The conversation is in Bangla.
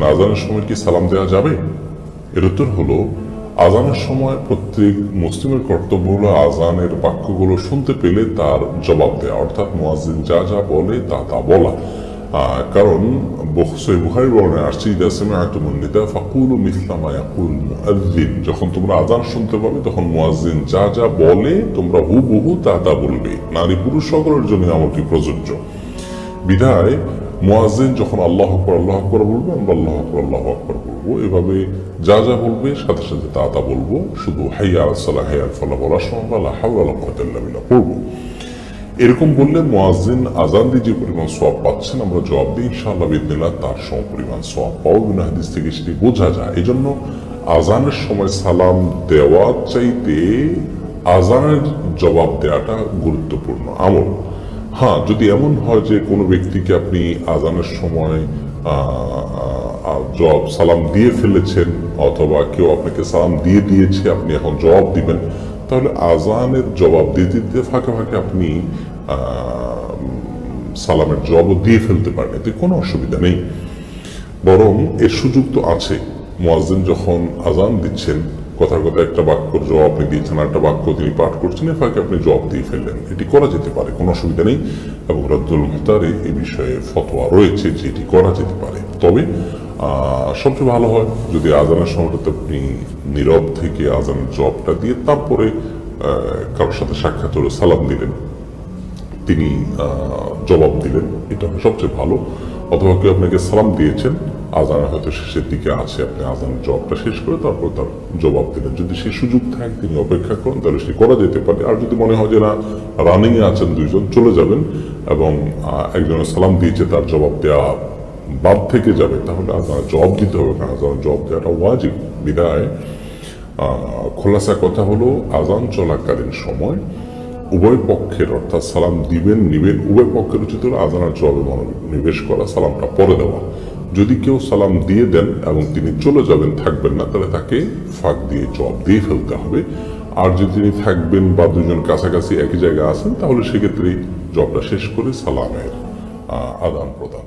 আজানের সময় কি সালাম দেওয়া যাবে? এর উত্তর হলো, আজানের সময় প্রত্যেক মুসলিমের কর্তব্য হলো আজানের বাক্যগুলো শুনতে পেলে তার জবাব দেওয়া অর্থাৎ মুয়াজ্জিন যা যা বলে তা তা বলা। কারণ বুহারি বর্ণে আসছে, ইদা সামিআতুমুন নিদা ফাকুলু মিসলা ইয়াকুল মুআজ্জিন যখন তোমরা আজান শুনতে পাবে, তখন মুয়াজ্জিন যা যা বলে তোমরা হুবহু তা তা বলবে। নারী পুরুষ সকলের জন্য আমলটি প্রযোজ্য। বিধায় মুয়াজ্জিন যখন আল্লাহ আকবর আল্লাহ আকবর বলবে, আমরা আল্লাহ আকবর আল্লাহ আকবর বলব। এভাবে যা যা বলবে, সাথে সাথে তা তা বলব। শুধু হাইয়া আসাল্লাহ হাইয়া ফলা বলার সময় বা আল্লাহ আল্লাহ পড়ব এরকম বললে মুয়াজ্জিন আজান দিয়ে যে পরিমাণ সব পাচ্ছেন, আমরা জবাব দিই, ইনশাআল্লাহ বিদিল্লাহ তার সম পরিমাণ সব পাও বিনা হাদিস থেকে সেটি বোঝা যায়। এই জন্য আজানের সময় সালাম দেওয়া চাইতে আজানের জবাব দেওয়াটা গুরুত্বপূর্ণ আমল। হ্যাঁ যদি এমন হয় যে কোনো ব্যক্তিকে আপনি আজানের সময় জবাব সালাম দিয়ে ফেলেছেন অথবা কেউ আপনাকে সালাম দিয়ে দিয়েছে, আপনি এখন জবাব দিবেন, তাহলে আজানের জবাব দিতে দিতে ফাঁকে ফাঁকে আপনি সালামের জবাবও দিয়ে ফেলতে পারেন, এতে কোনো অসুবিধা নেই। বরং এর সুযোগ তো আছে। মোয়াজ্জিন যখন আজান দিচ্ছেন কথার কথা একটা বাক্যর জবাব আপনি দিয়েছেন আর একটা বাক্য তিনি পাঠ করছেন এ ফাঁকে আপনি জবাব দিয়ে ফেললেন। এটি করা যেতে পারে, কোনো অসুবিধা নেই। এবং রাদ্দুল মুহতারে এই বিষয়ে ফতোয়া রয়েছে যে এটি করা যেতে পারে। তবে সবচেয়ে ভালো হয় যদি আজানের সময়টাতে আপনি নীরব থেকে আজানের জবটা দিয়ে তারপরে কারোর সাথে সাক্ষাৎ করে সালাম দিলেন। তিনি জবাব দিলেন, এটা সবচেয়ে ভালো। অথবা কেউ আপনাকে সালাম দিয়েছেন, আজান হয়তো শেষের দিকে আছে, আপনি আজানের জবাবটা শেষ করে তারপর তার জবাব দিলেন। যদি সেই সুযোগ থাকে, তিনি অপেক্ষা করেন, তাহলে সেটি করা যেতে পারে। আর যদি মনে হয় যে না রানিং এ আছেন দুইজন, চলে যাবেন এবং একজনের সালাম দিয়েছে, তার জবাব দেওয়া বাদ থেকে যাবে, তাহলে আজানের জবাব দিতে হবে। কারণ আজানের জবাব দেওয়াটা ওয়াজিব, বিদায়। খোলাসা কথা হলো, আজান চলাকালীন সময় উভয় পক্ষের অর্থাৎ সালাম দিবেন, নিবেন, উভয় পক্ষের উচিত হলো আজানার জবাবে মনোনিবেশ করা, সালামটা পরে দেওয়া। যদি কেউ সালাম দিয়ে দেন এবং তিনি চলে যাবেন, থাকবেন না, তাহলে তাকে ফাঁক দিয়ে জবাব দিয়ে ফেলতে হবে। আর যদি তিনি থাকবেন বা দুজন কাছাকাছি একই জায়গায় আছেন, তাহলে সেক্ষেত্রে জবটা শেষ করে সালামের আদান প্রদান